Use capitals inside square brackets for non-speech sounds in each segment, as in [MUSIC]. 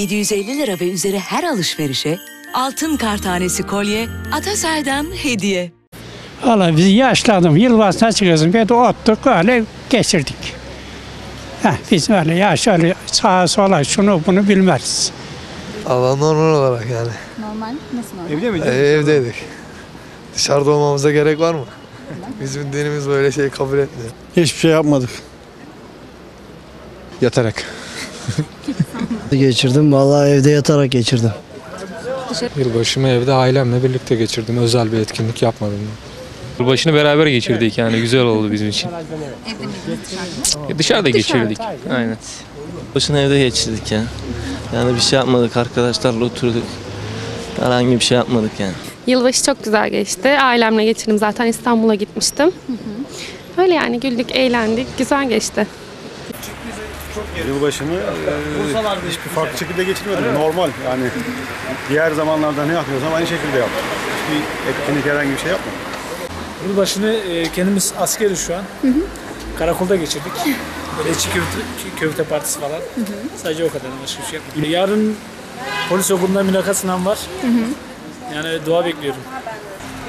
750 lira ve üzeri her alışverişe altın kar tanesi kolye Atasay'dan hediye. Valla biz yaşladım. Yılbaşına çıkıyoruz. Bir de ottuk öyle geçirdik. Heh, biz öyle yaş öyle sağa sola şunu bunu bilmez. Allah normal olarak yani. Normal. Nasıl normal? Evde mi? E, evdeydik. Dışarıda olmamıza gerek var mı? Bizim dinimiz böyle şey kabul etmiyor. Hiçbir şey yapmadık. Yatarak. Geçirdim. Vallahi evde yatarak geçirdim. Yılbaşımı evde ailemle birlikte geçirdim. Özel bir etkinlik yapmadım. Yılbaşını beraber geçirdik yani güzel oldu bizim için. Evde dışarıda? E, Dışarıda geçirdik. Aynen. Başını evde geçirdik ya. Yani bir şey yapmadık arkadaşlarla oturduk. Herhangi bir şey yapmadık yani. Yılbaşı çok güzel geçti. Ailemle geçirdim zaten İstanbul'a gitmiştim. Öyle yani güldük, eğlendik, güzel geçti. Yılbaşını e, hiçbir farklı şekilde geçirmedim. Normal yani. Diğer zamanlarda ne yapıyorsam aynı şekilde yaptım. Hiçbir etkinlik herhangi bir şey yapmadım. Yılbaşını e, kendimiz askeriz şu an. Karakolda geçirdik. Böyle içi köfte, köfte partisi falan. Sadece o kadar başka bir şey yapmadık. Yarın polis okulunda mülakat sınavı var. Yani dua bekliyorum.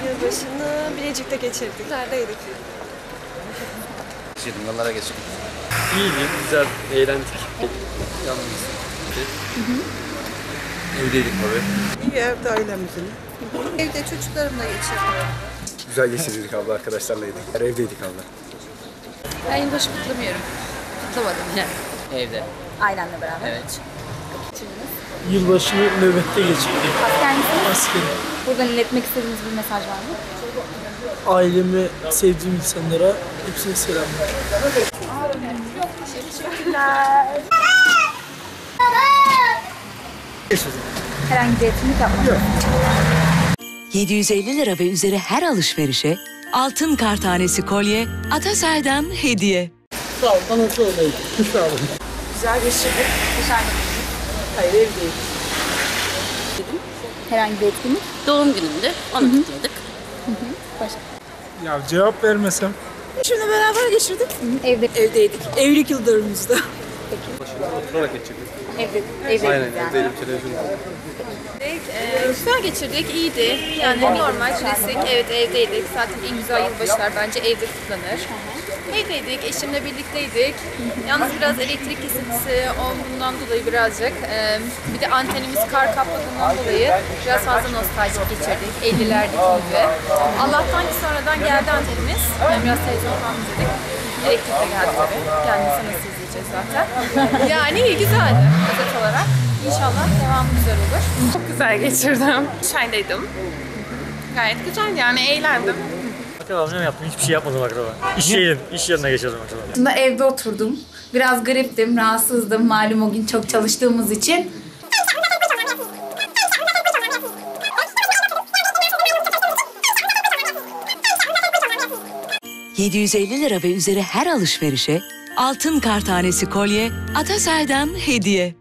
Yılbaşını Bilecik'te geçirdik. Neredeydik? İyiydi, güzel, eğlendik. Evdeydik tabii. İyi evde ailemizin. Evde çocuklarımla geçirdim. Güzel geçirdik abla arkadaşlarlaydık. Evdeydik abla. Ben yılbaşı kutlamıyorum. Kutlamadım yani. Evde. Ailemle beraber. Evet. Yılbaşını nöbette geçirdik. Asker misiniz? Askeri. Buradan iletmek istediğiniz bir mesaj var mı? Aileme, sevdiğim insanlara hepsine selamlar. Herhangi bir etkinlik yapmadım. 750 lira ve üzeri her alışverişe altın kar tanesi kolye Atasay'dan hediye. Güzel geçirdik. Dışarıda Hayır evdeydik. herhangi bir etkinlik. Doğum günümdü. Onu kutladık. Ya cevap vermesem. Şimdi beraber geçirdik. Evde, Evdeydik. Evlilik yıldönümümüzde. evde, evde yani. güzel geçirdik. iyiydi. Yani normal, klasik. Evet evdeydik. Zaten en güzel yılbaşılar bence evde kutlanır. Evdeydik. Eşimle birlikteydik. Yalnız biraz elektrik kesintisi olduğundan dolayı birazcık. e, bir de antenimiz kar kapladığından dolayı biraz fazla nostaljik geçirdik. 50'lerdeki gibi. Allah'tan ki sonradan geldi antenimiz. Yani biraz televizyon falan izledik. Elektrik de geldi tabii. Kendisi nasıl izleyeceğiz zaten. [LAUGHS] Yani iyi güzeldi özet olarak. İnşallah devamı güzel olur. Çok güzel geçirdim. Dışarıdaydım. Gayet güzel yani eğlendim. Bakalım ne yaptım? Hiçbir şey yapmadım akraba. İş yerim, iş yerine geçirdim akraba. Aslında evde oturdum. Biraz griptim, rahatsızdım. Malum o gün çok çalıştığımız için. ...750 lira ve üzeri her alışverişe altın kar tanesi kolye Atasay'dan hediye.